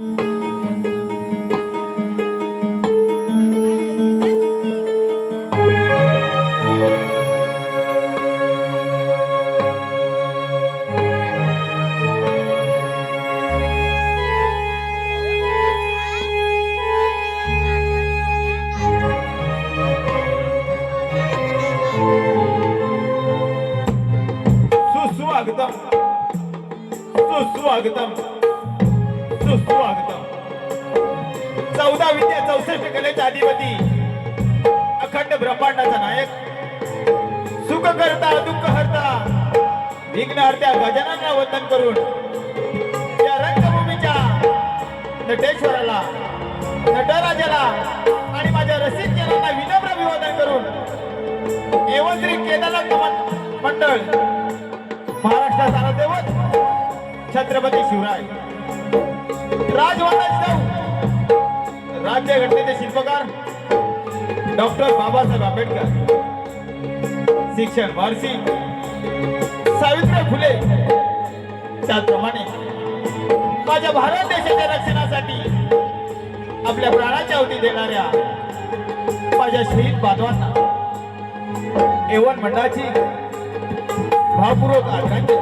Mm-hmm. विघ्नहर्त्या भजनांना वंदन करून. या रंगभूमीच्या नटेश्वराला नटराजाला आणि माझ्या रसिक जनांना विनम्र अभिवादन करून एवं श्री केदारनाथ मन- मंडळ महाराष्ट्राचा दैवत छत्रपती शिवराय. राजवंशाचे जाऊ राज्य घटनेचे शिल्पकार डॉक्टर बाबासाहेब आंबेडकर शिक्षण महर्षी सावित्रीबाई फुले. त्याचप्रमाणे माझ्या भारत देशाच्या रक्षणासाठी आपल्या प्राणाच्या अवधी देणाऱ्या माझ्या शहीद बांधवांना एवन मंडळाची भावपूर्वक आदरांजली.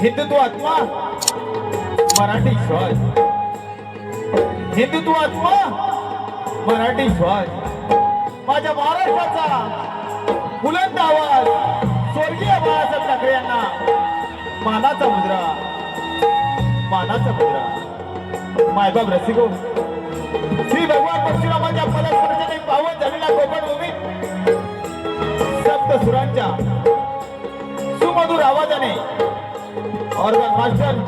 हिंदुत्व आत्मा मराठी श्वास. हिंदुत्व आत्मा मराठी श्वास. माझ्या महाराष्ट्राचा बुलंद आवाज. स्वर्गीय बाळासाहेब ठाकरे यांना मानाचा मुद्रा. मानाचा मुद्रा. मायबाब रसिको हो. श्री भगवान परशुरामाच्या पदस्पर्शाने पावन झालेला कोकण भूमी सप्त सुरांच्या सुमधुर आवाजाने ऑर्गन मास्टर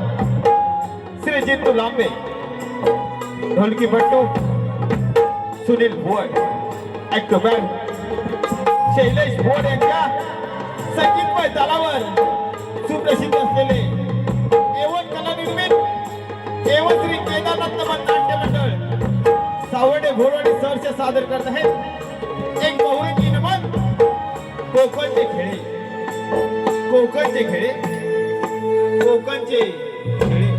श्री जितू लांबे ढोलकी भट्टू सुनील भोय ऍक्टो बँड शैलेश भोड यांच्या संगीतमय तालावर सुप्रसिद्ध असलेले एवन कला निर्मित एवन श्री केदारनाथ नाट्य मंडळ सावडे भोरवाडी सहर्ष सादर करत आहेत. एक बहुरंगी नमन कोकणचे खेळे कोकणचे खेळे कोकणचे खेळे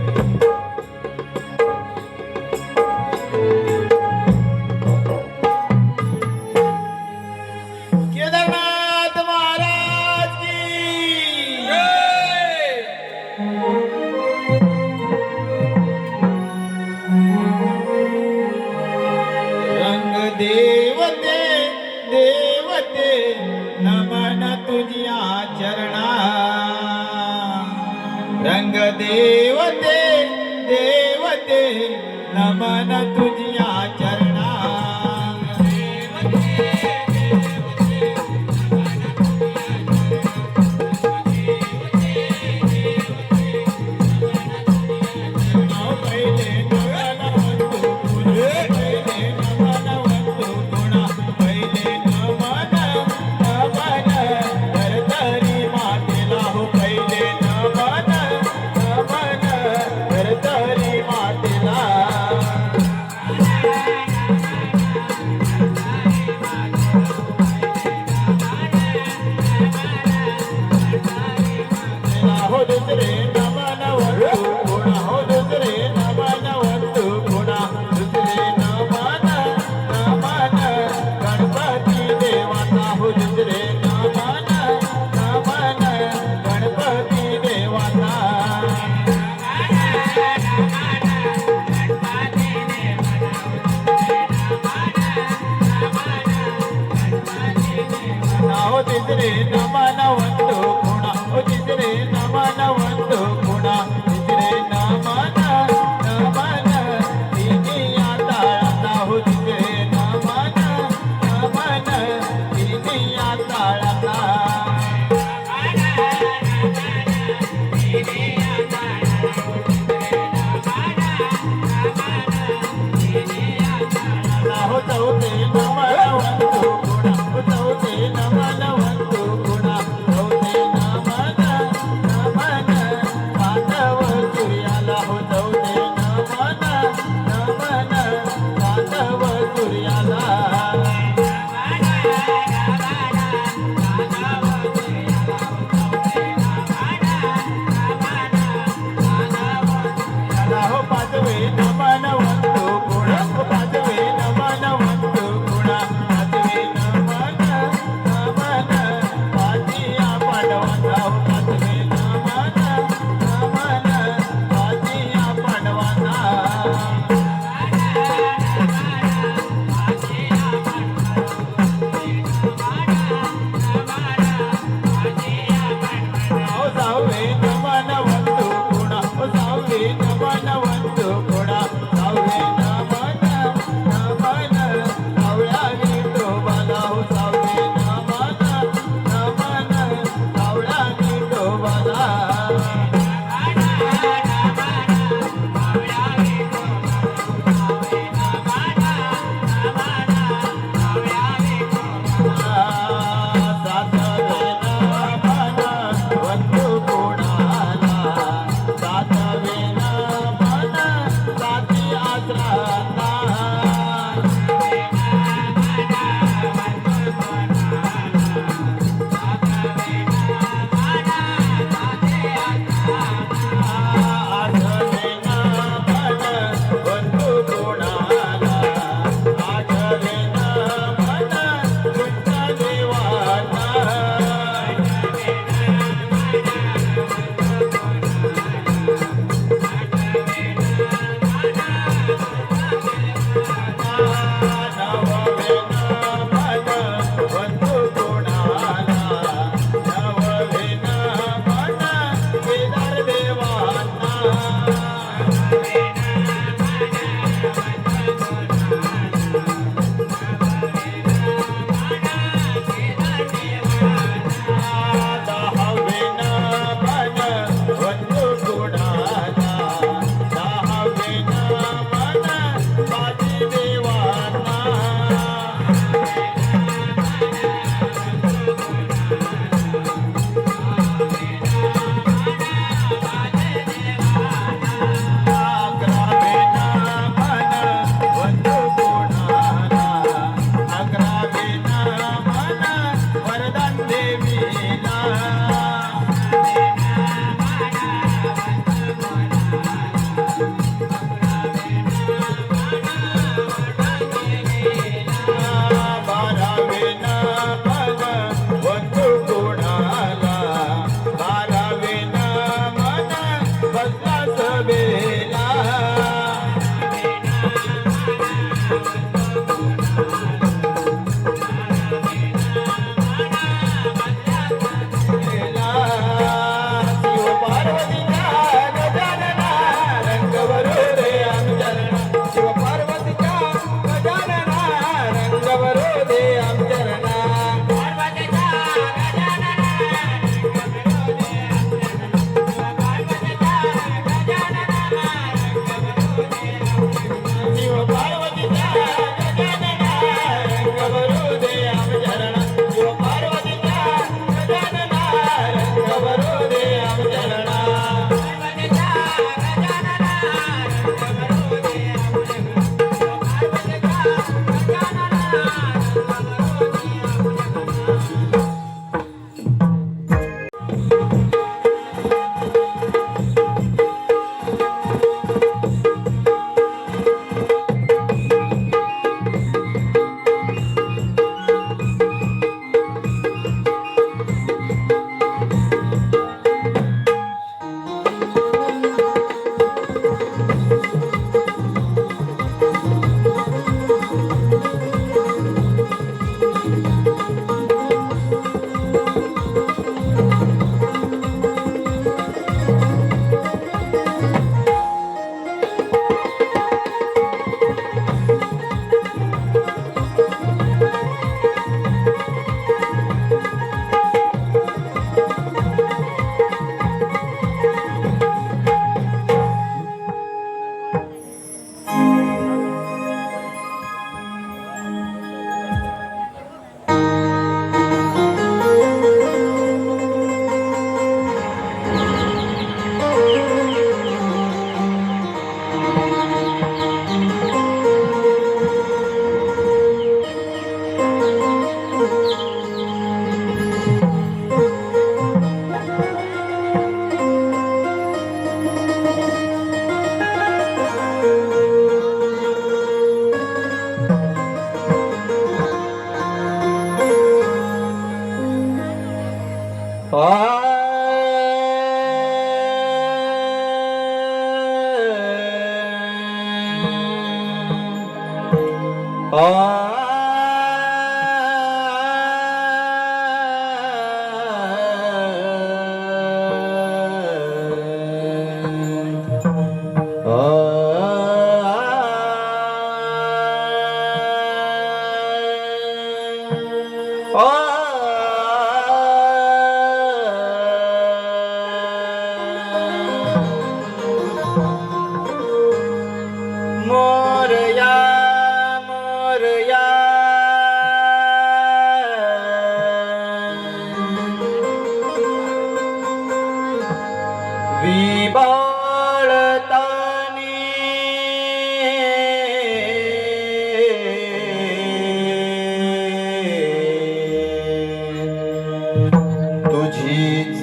केदारनाथ দিল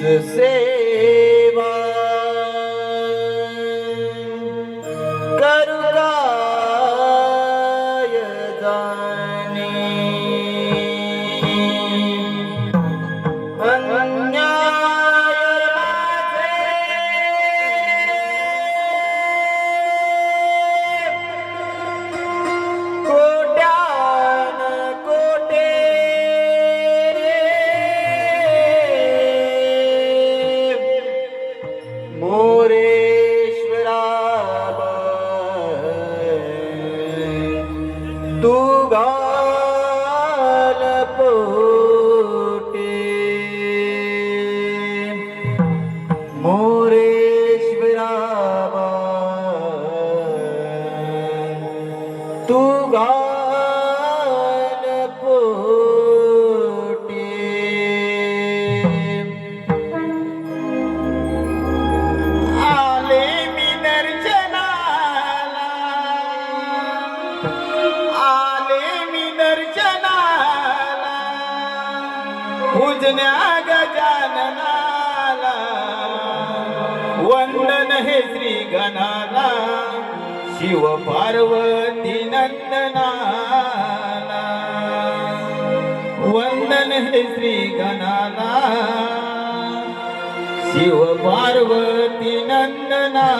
से गणाला शिव पार्वती नंदनाला. वंदन हे श्री गणाला शिव पार्वती नंदनाला.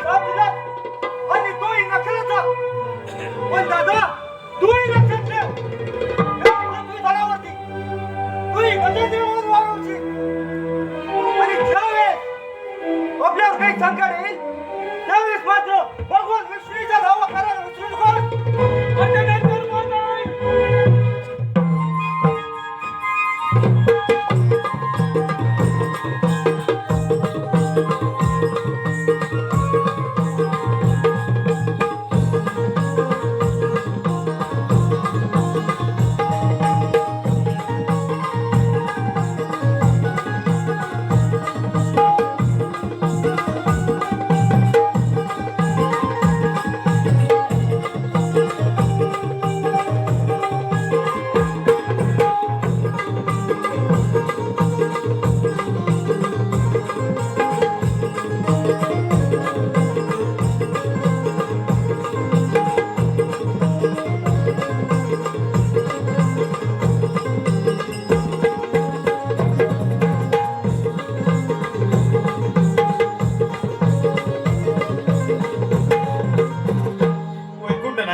त्रास दिला आणि तोही नखराचा. दादा तूही नखरले तू झाडावरती. तूही गजादेवावर वाढवशी आणि ज्यावेळेस आपल्यावर काही शंका येईल त्यावेळेस मात्र भगवान विष्णूचा धावा करायला विसरू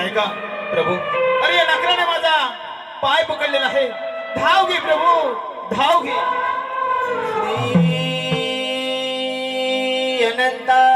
आहे का प्रभू? अरे या नखराने माझा पाय पकडलेला आहे. धाव घे प्रभू. धाव घे. अनंता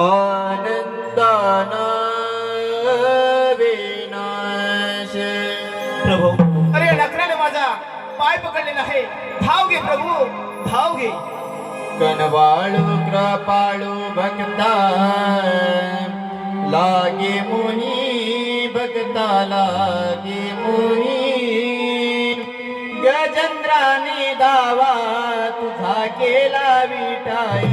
आनंदाना विनाश प्रभू. अरे नखऱ्याने माझा पाय पकडलेला आहे धाव घे प्रभू. धाव घे. कनवाळू कृपाळू भक्ता लागे मुनी भक्ता लागे मुनी. गजेंद्राने दावा तुझा केला विटाई